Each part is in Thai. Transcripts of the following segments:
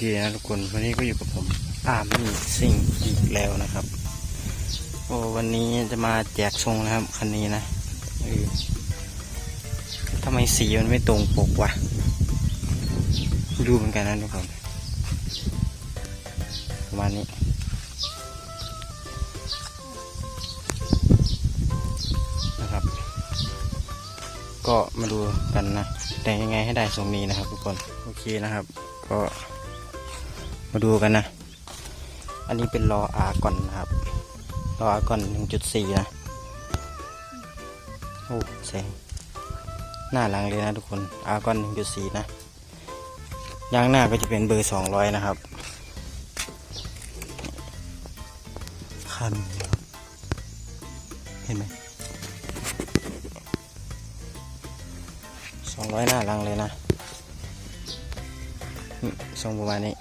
นะทุกคนวันนี้ก็อยู่กับผมอามี่ซิงอีกแล้วนะครับโอ้วันนี้จะมาแจกชงนะครับคันนี้นะเออทำไมสีมันไม่ตรงปกวะไม่รู้เหมือนกันนะทุกคนประมาณนี้นะครับ ก็มาดูกันนะแต่งยังไงให้ได้ทรงนี้นะครับทุกคนโอเคนะครับ ก็ มาดูกันนะ อันนี้เป็นรออาก่อนนะครับ รออาก่อน 1.4 นะ โอ้แสง หน้าหลังเลยนะทุกคน อาก่อน 1.4 นะ ยางหน้าก็จะเป็นเบอร์ 200 นะครับ คันเห็นไหมสองร้อยหน้าหลังเลยนะทรงประมาณนี้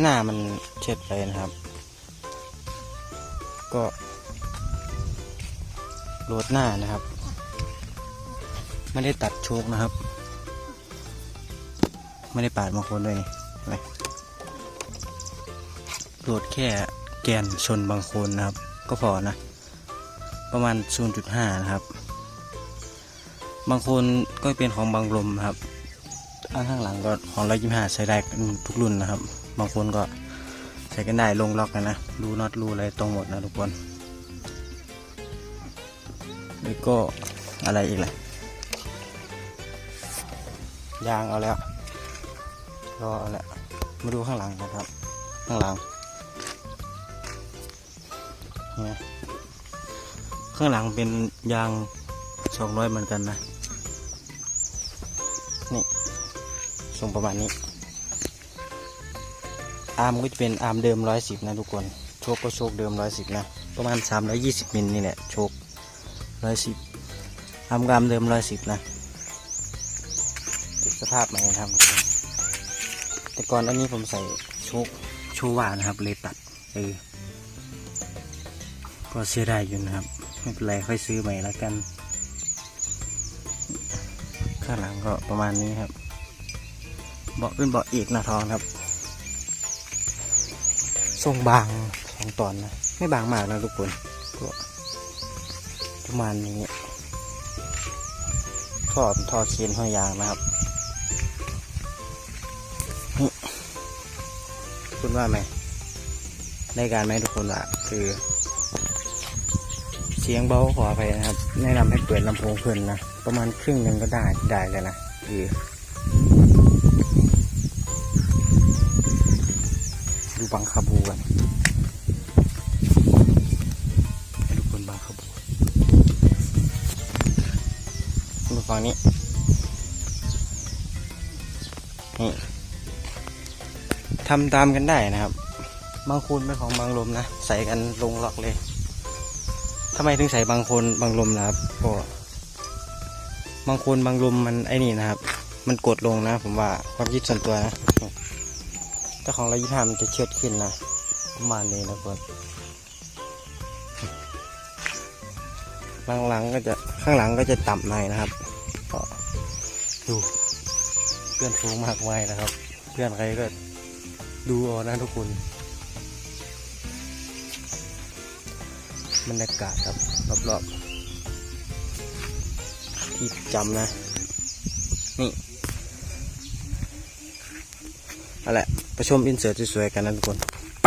หน้ามันเช็ดไปนะครับ ก็โหลดหน้านะครับ ไม่ได้ตัดโชคนะครับ ไม่ได้ปาดบางคนด้วยไหมโหลดแค่แกนชนบางคนนะครับ ก็พอนะ ประมาณ 0.5 นะครับ บางคนก็เป็นของบางลมครับ อันข้างหลังก็ของร้อยยี่ห้าใช้ได้กันทุกรุ่นนะครับ บางคนก็ใช้กันได้ลงล็อกกันนะรูน็อตรูอะไรตรงหมดนะทุกคนแล้วก็อะไรอีกล่ะยางเอาแล้วรอเอาแล้วมาดูข้างหลังนะครับ ข้างหลังเนี่ยข้างหลังเป็นยางสองร้อยเหมือนกันนะ นี่ทรงประมาณนี้ อาร์มก็จะเป็นอาร์มเดิมร้อยสิบนะทุกคนโชคก็โชคเดิมร้อยสิบนะ ประมาณสามร้อยี่สิบมิลนี่แหละโชคร้อยสิบอาร์มกามเดิมร้อยสิบนะสภาพใหม่นะครับทุกคนแต่ก่อนอันนี้ผมใส่โชคโชว่านะครับเลยตัดเออก็เสียดายอยู่นะครับ ไม่เป็นไรค่อยซื้อใหม่แล้วกัน ข้างหลังก็ประมาณนี้ครับเบาะเป็นเบาะอีกนะทองครับ ทรงบางสองตอนนะ ไม่บางมากนะทุกคนก็ประมาณนี้ท่อเป็นท่อเคียนห้อยยางนะครับคุณว่าไหมได้การไหมทุกคนว่าคือ เสียงเบาขออภัยนะครับ แนะนำให้เปิดลำโพงเพื่อนนะ ประมาณครึ่งหนึ่งก็ได้ได้เลยนะคือ ดูบังคาบูกันให้ทุกคนบังคาบูดูฝั่งนี้นี่ทำตามกันได้นะครับ บางคนเป็นของบางลมนะ ใส่กันลงล็อกเลยทำไมถึงใส่บางคนบางลมนะครับก็บางคนบางลมมันไอ้นี่นะครับ มันกดลงนะ ผมว่าความคิดส่วนตัวนะ แต่ของเรายี่ห้ามันจะเชิดขึ้นนะประมาณนี้นะเพื่อนหลังๆก็จะข้างหลังก็จะต่ำหน่อยนะครับก็ดูเพื่อนฟูงมากมายนะครับ เพื่อนใครก็ดูเอานะทุกคนบรรยากาศครับรอบๆที่จำนะ นี่เอาละ ไปชมอินเสิร์ตสวยๆกันนะทุกคน ไป